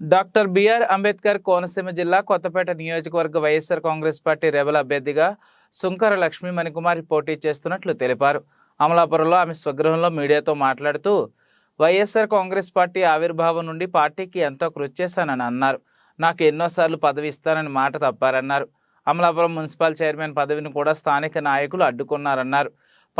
Doctor BR Ambedkar Konaseema జిల్లా కొత్తపేట నియోజకవర్గ YSR Congress party rebel అభ్యర్థిగా సుంకర లక్ష్మీ మణికుమారి పోటీ చేస్తున్నట్లు తెలిపారు. అమలాపురంలో ఆమె స్వగృహంలో మీడియాతో మాట్లాడుతూ వైఎస్ఆర్ కాంగ్రెస్ పార్టీ ఆవిర్భావం నుండి పార్టీకి ఎంతో కృషి చేశానని అన్నారు. నాకు ఎన్నోసార్లు పదవి ఇస్తానని మాట తప్పారన్నారు. అమలాపురం మున్సిపల్ చైర్మన్ పదవిని కూడా స్థానిక నాయకులు అడ్డుకున్నారన్నారు.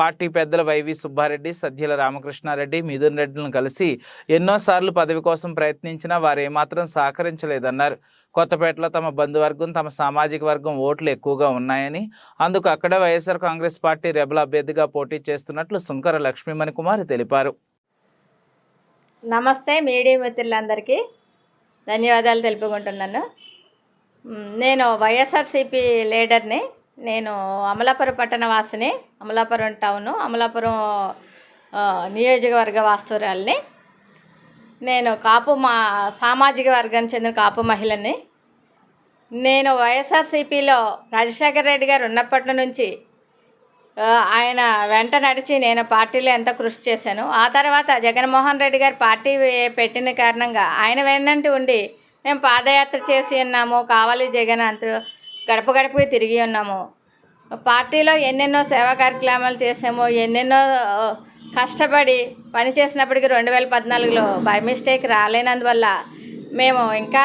పార్టీ పెద్దల వైవి సుబ్బారెడ్డి సద్యల రామకృష్ణారెడ్డి మిథున్ రెడ్డిలను కలిసి ఎన్నోసార్లు పదవి కోసం ప్రయత్నించినా వారు ఏమాత్రం సహకరించలేదన్నారు. కొత్తపేటలో తమ బంధువర్గం తమ సామాజిక వర్గం ఓట్లు ఎక్కువగా ఉన్నాయని అందుకు అక్కడే వైఎస్ఆర్ కాంగ్రెస్ పార్టీ రెబల్ అభ్యర్థిగా పోటీ చేస్తున్నట్లు సుంకర లక్ష్మీమణి కుమార్ తెలిపారు. నమస్తే మీడియా మిత్రులందరికీ. ధన్యవాదాలు తెలుపుకుంటున్నాను. నేను వైఎస్ఆర్సిపి లీడర్ని నేను అమలాపురం పట్టణ వాసిని అమలాపురం టౌను అమలాపురం నియోజకవర్గ వాస్తురాల్ని నేను కాపు మా సామాజిక వర్గానికి చెందిన కాపు మహిళని. నేను వైఎస్ఆర్సిపిలో రాజశేఖర రెడ్డి గారు ఉన్నప్పటి నుంచి ఆయన వెంట నడిచి నేను పార్టీలో ఎంత కృషి చేశాను. ఆ తర్వాత జగన్మోహన్ రెడ్డి గారు పార్టీ పెట్టిన కారణంగా ఆయన వెన్నంటి ఉండి మేము పాదయాత్ర చేసి ఉన్నాము కావాలి జగన్ అంత గడప గడపకి తిరిగి ఉన్నాము. పార్టీలో ఎన్నెన్నో సేవా కార్యక్రమాలు చేసాము ఎన్నెన్నో కష్టపడి పని చేసినప్పటికీ రెండు వేల పద్నాలుగులో బై మిస్టేక్ రాలేనందువల్ల మేము ఇంకా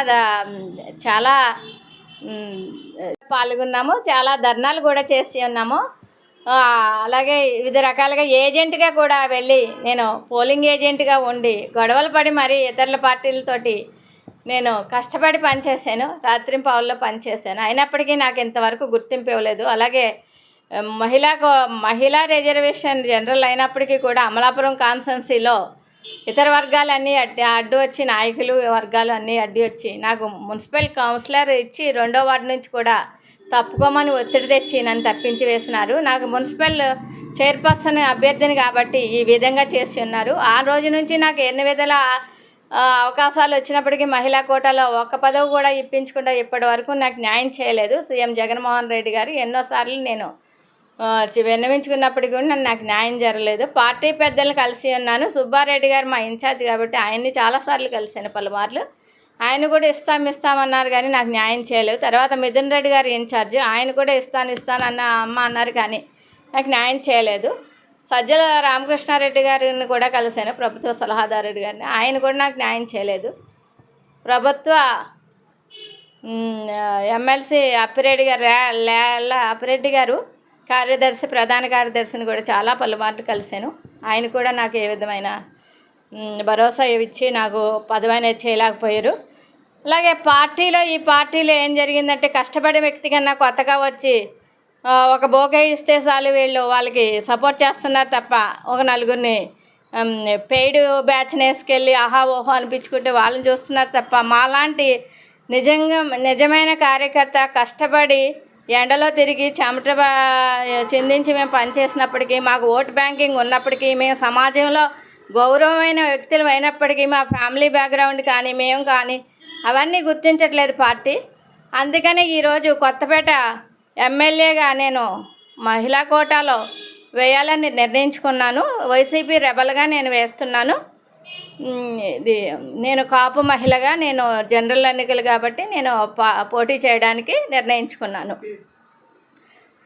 చాలా పాల్గొన్నాము చాలా ధర్నాలు కూడా చేసి ఉన్నాము. అలాగే వివిధ రకాలుగా ఏజెంట్గా కూడా వెళ్ళి నేను పోలింగ్ ఏజెంట్గా ఉండి గొడవలు పడి మరి ఇతరుల పార్టీలతోటి నేను కష్టపడి పనిచేశాను రాత్రి పావుల్లో పనిచేశాను అయినప్పటికీ నాకు ఇంతవరకు గుర్తింపు ఇవ్వలేదు. అలాగే మహిళా మహిళా రిజర్వేషన్ జనరల్ అయినప్పటికీ కూడా అమలాపురం కాన్సెన్సీలో ఇతర వర్గాలన్నీ అడ్డు అడ్డు వచ్చి నాయకులు వర్గాలు అన్నీ అడ్డు వచ్చి నాకు మున్సిపల్ కౌన్సిలర్ ఇచ్చి రెండో వార్డు నుంచి కూడా తప్పుకోమని ఒత్తిడి తెచ్చి నన్ను తప్పించి వేసినారు. నాకు మున్సిపల్ చైర్పర్సన్ అభ్యర్థిని కాబట్టి ఈ విధంగా చేసి ఉన్నారు. ఆ రోజు నుంచి నాకు ఎన్ని విధాల అవకాశాలు వచ్చినప్పటికీ మహిళా కోటాలో ఒక్క పదవి కూడా ఇప్పించకుండా ఇప్పటి వరకు నాకు న్యాయం చేయలేదు. సీఎం జగన్మోహన్ రెడ్డి గారు ఎన్నోసార్లు నేను విన్నవించుకున్నప్పటికీ కూడా నన్ను నాకు న్యాయం జరగలేదు. పార్టీ పెద్దలు కలిసి ఉన్నాను. సుబ్బారెడ్డి గారు మా ఇన్ఛార్జ్ కాబట్టి ఆయన్ని చాలాసార్లు కలిశాను పలుమార్లు. ఆయన కూడా ఇస్తాం ఇస్తామన్నారు కానీ నాకు న్యాయం చేయలేదు. తర్వాత మిథున్ రెడ్డి గారు ఇన్ఛార్జ్. ఆయన కూడా ఇస్తాను ఇస్తాను అన్న అమ్మ అన్నారు కానీ నాకు న్యాయం చేయలేదు. సజ్జల రామకృష్ణారెడ్డి గారిని కూడా కలిశాను ప్రభుత్వ సలహాదారుడు గారిని. ఆయన కూడా నాకు న్యాయం చేయలేదు. ప్రభుత్వ ఎమ్మెల్సీ అప్పిరెడ్డి గారు అప్పిరెడ్డి గారు కార్యదర్శి ప్రధాన కార్యదర్శిని కూడా చాలా పలుమార్లు కలిశాను. ఆయన కూడా నాకు ఏ విధమైన భరోసా ఇచ్చి నాకు పదవి అనేది చేయలేకపోయారు. అలాగే పార్టీలో ఈ పార్టీలో ఏం జరిగిందంటే కష్టపడే వ్యక్తి కన్నా కొత్తగా వచ్చి ఒక బోకే ఇస్తే చాలు వీళ్ళు వాళ్ళకి సపోర్ట్ చేస్తున్నారు తప్ప ఒక నలుగురిని పెయిడ్ బ్యాచ్ని వేసుకెళ్ళి ఆహా ఓహో అనిపించుకుంటే వాళ్ళని చూస్తున్నారు తప్ప మాలాంటి నిజంగా నిజమైన కార్యకర్త కష్టపడి ఎండలో తిరిగి చెమట చెందించి చిందించి మేము పనిచేసినప్పటికీ మాకు ఓట్ బ్యాంకింగ్ ఉన్నప్పటికీ మేము సమాజంలో గౌరవమైన వ్యక్తులు అయినప్పటికీ మా ఫ్యామిలీ బ్యాక్గ్రౌండ్ కానీ మేము కానీ అవన్నీ గుర్తించట్లేదు పార్టీ. అందుకనే ఈరోజు కొత్తపేట ఎమ్మెల్యేగా నేను మహిళా కోటాలో వేయాలని నిర్ణయించుకున్నాను. వైసీపీ రెబల్గా నేను వేస్తున్నాను. ఇది నేను కాపు మహిళగా నేను జనరల్ ఎన్నికలు కాబట్టి నేను పా- పోటీ చేయడానికి నిర్ణయించుకున్నాను.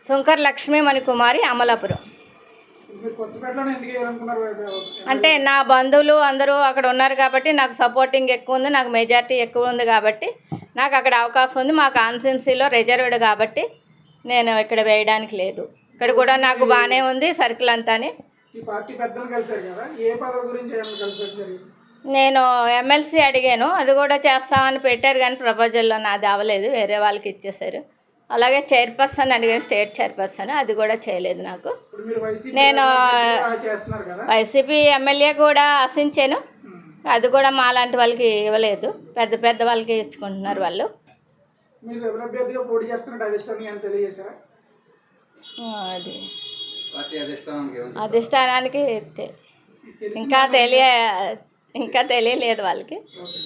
శుంకర్ లక్ష్మీ మణికుమారి అమలాపురం. అంటే నా బంధువులు అందరూ అక్కడ ఉన్నారు కాబట్టి నాకు సపోర్టింగ్ ఎక్కువ ఉంది నాకు మెజార్టీ ఎక్కువ ఉంది కాబట్టి నాకు అక్కడ అవకాశం ఉంది. మా కాన్స్టిట్యున్సీలో రిజర్వ్డ్ కాబట్టి నేను ఇక్కడ వేయడానికి లేదు. ఇక్కడ కూడా నాకు బాగానే ఉంది సర్కిల్ అంతాని. నేను ఎమ్మెల్సీ అడిగాను అది కూడా చేస్తామని పెట్టారు కానీ ప్రపోజల్లో నాది అవ్వలేదు వేరే వాళ్ళకి ఇచ్చేసారు అలాగే చైర్పర్సన్ అడిగాను స్టేట్ చైర్పర్సన్ అది కూడా చేయలేదు నాకు. నేను- వైసీపీ ఎమ్మెల్యే కూడా ఆశించాను. ఉమ్. అది కూడా మా లాంటి వాళ్ళకి ఇవ్వలేదు పెద్ద పెద్ద వాళ్ళకి ఇచ్చుకుంటున్నారు వాళ్ళు. మీరు ఎవరి అభ్యర్థిగా పోటీ చేస్తున్నట్టు అధిష్టానికి ఏమైనా తెలియజేశారా? ఆ, అది. పార్టీ అధిష్టానానికి ఏముంది? అధిష్టానానికి తె- మీకు తెలిసి ఇంకా తెలియ ఇంకా తెలియలేదు వాళ్ళకి. ఓకే.